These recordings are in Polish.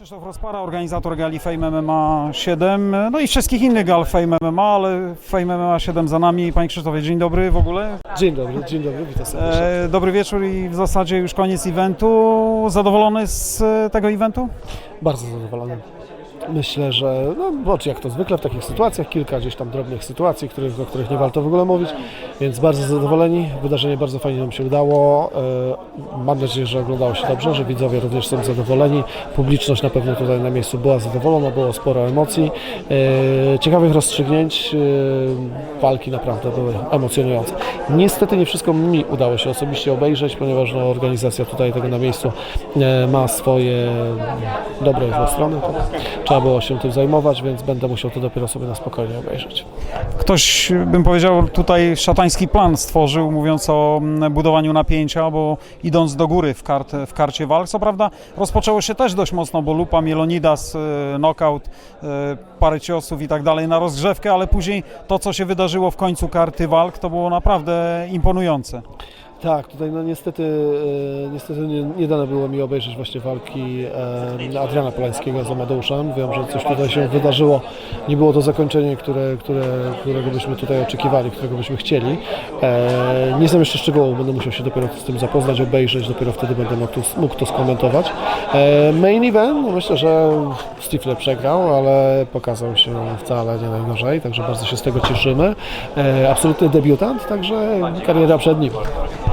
Krzysztof Rozpara, organizator gali Fame MMA 7, no i wszystkich innych gal Fame MMA, ale Fame MMA 7 za nami. Panie Krzysztofie, dzień dobry w ogóle. Dzień dobry, dzień dobry, witam serdecznie. E, dobry wieczór i w zasadzie już koniec eventu. Zadowolony z tego eventu? Bardzo zadowolony. Myślę, że no, jak to zwykle w takich sytuacjach, kilka gdzieś tam drobnych sytuacji, których, o których nie warto w ogóle mówić, więc bardzo zadowoleni. Wydarzenie bardzo fajnie nam się udało. E, Mam nadzieję, że oglądało się dobrze, że widzowie również są zadowoleni. Publiczność na pewno tutaj na miejscu była zadowolona, było sporo emocji. E, Ciekawych rozstrzygnięć, e, walki naprawdę były emocjonujące. Niestety nie wszystko mi udało się osobiście obejrzeć, ponieważ no, organizacja tutaj tego na miejscu ma swoje dobre i złe strony. Trzeba było się tym zajmować, więc będę musiał to dopiero sobie na spokojnie obejrzeć. Ktoś, bym powiedział, tutaj szatański plan stworzył, mówiąc o mm, budowaniu napięcia, bo idąc do góry w, kart, w karcie walk, co prawda rozpoczęło się też dość mocno, bo lupa, Mielonidas, e, knockout, e, parę ciosów i tak dalej na rozgrzewkę, ale później to, co się wydarzyło w końcu karty walk, to było naprawdę imponujące. Tak, tutaj no niestety, e, niestety nie, nie dane było mi obejrzeć właśnie walki Adriana Polańskiego z Amadeuszem. Wiem, że coś tutaj się wydarzyło. Nie było to zakończenie, które, które, którego byśmy tutaj oczekiwali, którego byśmy chcieli. E, nie znam jeszcze szczegółów, będę musiał się dopiero z tym zapoznać, obejrzeć, dopiero wtedy będę mógł to, mógł to skomentować. E, main event, no myślę, że Stifler przegrał, ale pokazał się wcale nie najgorzej, także bardzo się z tego cieszymy. Absolutny debiutant, także kariera przed nim.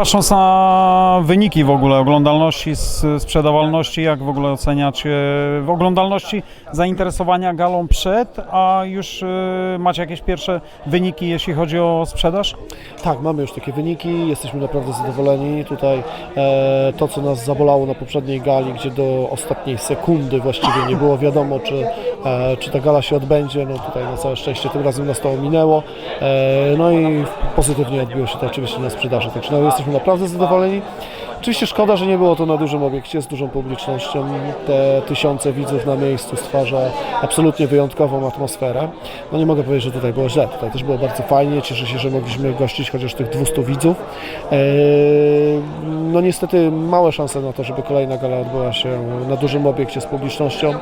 Patrząc na wyniki w ogóle oglądalności, sprzedawalności, jak w ogóle oceniacie w oglądalności zainteresowania galą przed, a już y, macie jakieś pierwsze wyniki, jeśli chodzi o sprzedaż? Tak, mamy już takie wyniki, jesteśmy naprawdę zadowoleni. Tutaj e, to, co nas zabolało na poprzedniej gali, gdzie do ostatniej sekundy właściwie nie było wiadomo, czy, e, czy ta gala się odbędzie, no tutaj na całe szczęście tym razem nas to ominęło. E, no i pozytywnie odbiło się to oczywiście na sprzedaży, także no, jesteśmy naprawdę zadowoleni. Oczywiście szkoda, że nie było to na dużym obiekcie z dużą publicznością. Te tysiące widzów na miejscu stwarza absolutnie wyjątkową atmosferę. No nie mogę powiedzieć, że tutaj było źle. Tutaj też było bardzo fajnie. Cieszę się, że mogliśmy gościć chociaż tych 200 widzów. Eee, No niestety małe szanse na to, żeby kolejna gala odbyła się na dużym obiekcie z publicznością,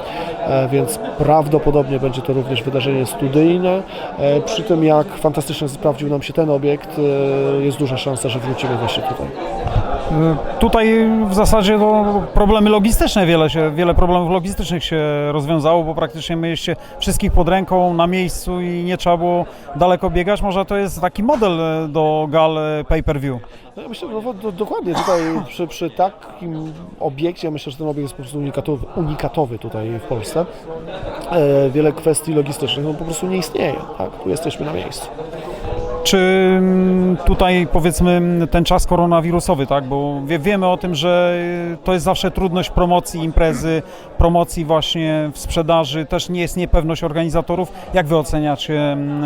e, więc prawdopodobnie będzie to również wydarzenie studyjne. E, Przy tym jak fantastycznie sprawdził nam się ten obiekt, jest duża szansa, że wrócimy właśnie tutaj. Y, Tutaj w zasadzie to problemy logistyczne, wiele, się, wiele problemów logistycznych się rozwiązało, bo praktycznie mieliście wszystkich pod ręką na miejscu i nie trzeba było daleko biegać. Może to jest taki model e, do gal e, pay-per-view. No ja myślę, no, do, dokładnie tutaj przy, przy takim obiekcie, myślę, że ten obiekt jest po prostu unikatowy, unikatowy tutaj w Polsce. E, wiele kwestii logistycznych no, po prostu nie istnieje, tak? Tu jesteśmy na miejscu. Czy mm, tutaj powiedzmy ten czas koronawirusowy, tak? Bo wie, wiemy o tym, że y, to jest zawsze trudność promocji imprezy, promocji właśnie w sprzedaży, też nie jest niepewność organizatorów. Jak wy oceniacie mm,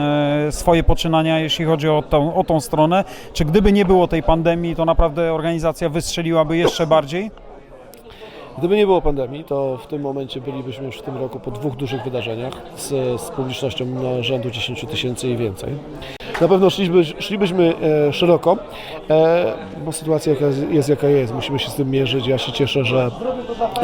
e, swoje poczynania, jeśli chodzi o tą, o tą stronę? Czy gdyby nie było tej pandemii, to naprawdę organizacja wystrzeliłaby jeszcze bardziej? Gdyby nie było pandemii, to w tym momencie bylibyśmy już w tym roku po dwóch dużych wydarzeniach z, z publicznością no, rzędu 10 tysięcy i więcej. Na pewno szliśmy, szlibyśmy e, szeroko, e, bo sytuacja jaka jest, jest jaka jest. Musimy się z tym mierzyć. Ja się cieszę, że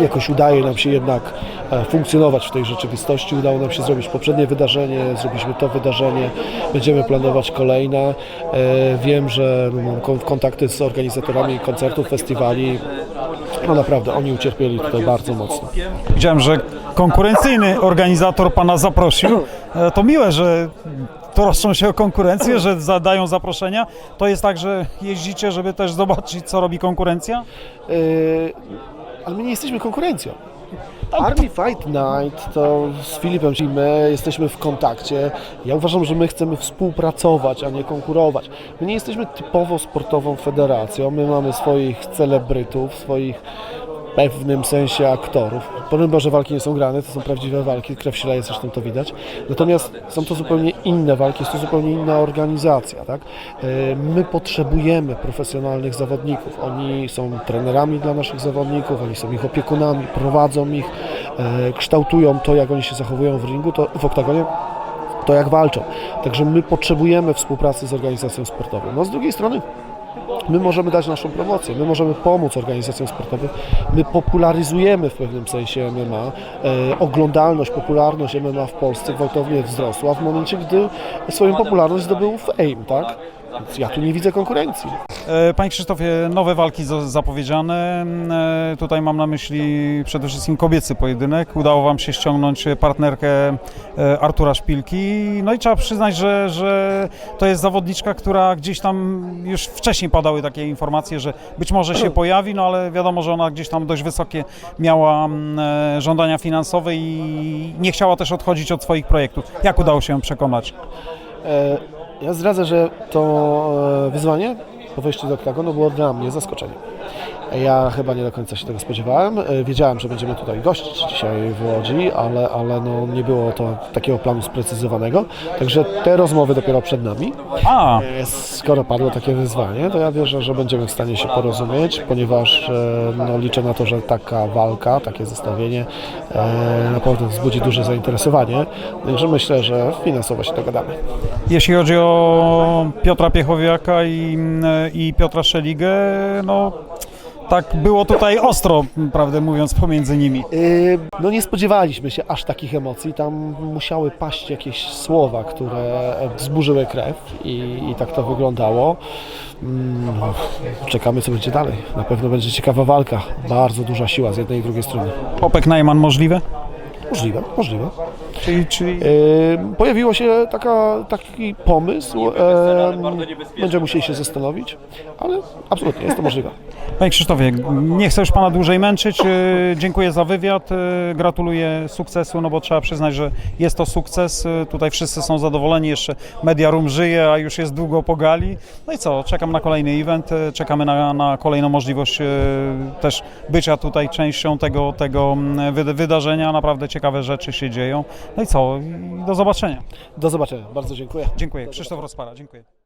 jakoś udaje nam się jednak e, funkcjonować w tej rzeczywistości. Udało nam się zrobić poprzednie wydarzenie, zrobiliśmy to wydarzenie, będziemy planować kolejne. E, wiem, że mam kon- kontakty z organizatorami koncertów, festiwali. No naprawdę, oni ucierpieli tutaj bardzo mocno. Widziałem, że konkurencyjny organizator pana zaprosił. E, To miłe, że troszczą się o konkurencję, że zadają zaproszenia. To jest tak, że jeździcie, żeby też zobaczyć, co robi konkurencja? Yy, ale my nie jesteśmy konkurencją. Army Fight Night to z Filipem, czyli my jesteśmy w kontakcie. Ja uważam, że my chcemy współpracować, a nie konkurować. My nie jesteśmy typowo sportową federacją. My mamy swoich celebrytów, swoich pewnym sensie aktorów. Pomimo, że walki nie są grane, to są prawdziwe walki, krew się leje, zresztą to widać. Natomiast są to zupełnie inne walki, jest to zupełnie inna organizacja. Tak? E, My potrzebujemy profesjonalnych zawodników. Oni są trenerami dla naszych zawodników, oni są ich opiekunami, prowadzą ich, e, kształtują to, jak oni się zachowują w ringu, to w oktagonie to jak walczą. Także my potrzebujemy współpracy z organizacją sportową. No z drugiej strony My możemy dać naszą promocję, my możemy pomóc organizacjom sportowym, my popularyzujemy w pewnym sensie MMA. E, oglądalność, popularność MMA w Polsce gwałtownie wzrosła w momencie, gdy swoją popularność zdobył Fame, tak? Ja tu nie widzę konkurencji. E, Panie Krzysztofie, nowe walki za- zapowiedziane. E, Tutaj mam na myśli przede wszystkim kobiecy pojedynek. Udało Wam się ściągnąć partnerkę e, Artura Szpilki. No i trzeba przyznać, że, że to jest zawodniczka, która gdzieś tam już wcześniej padały takie informacje, że być może się pojawi, no ale wiadomo, że ona gdzieś tam dość wysokie miała mm, żądania finansowe i nie chciała też odchodzić od swoich projektów. Jak udało się ją przekonać? Ja zdradzę, że to wyzwanie po wejściu do oktagonu było dla mnie zaskoczeniem. Ja chyba nie do końca się tego spodziewałem. E, Wiedziałem, że będziemy tutaj gościć dzisiaj w Łodzi, ale, ale no nie było to takiego planu sprecyzowanego. Także te rozmowy dopiero przed nami. A, E, Skoro padło takie wyzwanie, to ja wierzę, że będziemy w stanie się porozumieć, ponieważ e, no, liczę na to, że taka walka, takie zestawienie e, naprawdę wzbudzi duże zainteresowanie. Także myślę, że finansowo się dogadamy. Jeśli chodzi o Piotra Piechowiaka i, i Piotra Szeligę, no tak było tutaj ostro, prawdę mówiąc, pomiędzy nimi. Yy, No nie spodziewaliśmy się aż takich emocji. Tam musiały paść jakieś słowa, które wzburzyły krew i, i tak to wyglądało. Mm, Czekamy co będzie dalej. Na pewno będzie ciekawa walka. Bardzo duża siła z jednej i drugiej strony. Popek Najman możliwe? Możliwe, możliwe. Czyli, czyli... Yy, Pojawiło się taka, taki pomysł. Yy, Będziemy musieli się zastanowić, ale absolutnie jest to możliwe. Panie Krzysztofie, nie chcę już Pana dłużej męczyć. Yy, Dziękuję za wywiad. Yy, Gratuluję sukcesu, no bo trzeba przyznać, że jest to sukces. Yy, Tutaj wszyscy są zadowoleni, jeszcze Media Room żyje, a już jest długo po gali. No i co, czekam na kolejny event, czekamy na, na kolejną możliwość też bycia tutaj częścią tego, tego mm, wyda- wydarzenia. Naprawdę ciekawe rzeczy się dzieją. No i co, do zobaczenia. Do zobaczenia. Bardzo dziękuję. Dziękuję. Krzysztof Rozpara, dziękuję.